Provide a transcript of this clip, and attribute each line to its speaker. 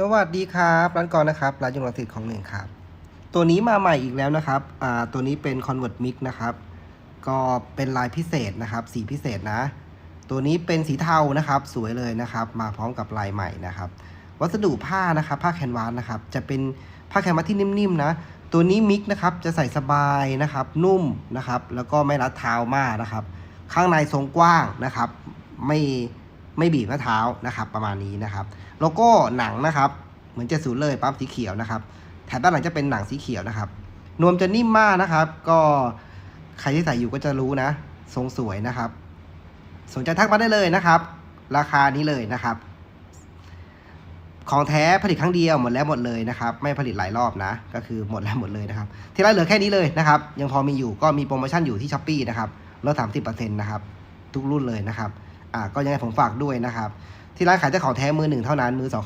Speaker 1: สวัสดีครับร้านกรนะครับร้านยงรังสิตของหนึ่งครับ ตัวนี้มาใหม่อีกแล้วนะครับอ่าตัวนี้เป็น Convert Mix นะครับ ก็เป็นลายพิเศษนะครับ สีพิเศษนะ ตัวนี้เป็นสีเทานะครับ สวยเลยนะครับ มาพร้อมกับลายใหม่นะครับ วัสดุผ้านะครับผ้าแคนวาสนะครับ จะเป็นผ้าแคนวาสที่นิ่มๆนะ ตัวนี้มิกนะครับจะใส่สบายนะครับ นุ่มนะครับ แล้วก็ไม่รัดเท้ามากนะครับ ข้างในทรงกว้างนะครับ ไม่ ไม่บีบเท้านะครับประมาณนี้นะครับโลโก้หนังนะครับ เหมือนจะศูนย์เลยปั๊มสีเขียวนะครับแถบด้านหลังจะเป็นหนังสีเขียวนะครับนวมจะนิ่มมากนะครับ ก็ใครที่ใส่อยู่ก็จะรู้นะ ทรงสวยนะครับ สนใจทักมาได้เลยนะครับ ราคานี้เลยนะครับ ของแท้ผลิตครั้งเดียวหมดแล้วหมดเลยนะครับ ไม่ผลิตหลายรอบนะ ก็คือหมดแล้วหมดเลยนะครับที่ร้านเหลือแค่นี้เลยนะครับ ยังพอมีอยู่ก็มีโปรโมชั่นอยู่ที่ช้อปปีนะครับลดสามสิบเปอร์เซ็นต์นะครับ ทุกรุ่นเลยนะครับ อ่าก็ยังไงผมฝากด้วยนะครับ ที่ร้านขายแต่ของแท้มือหนึ่งเท่านั้นมือสองของ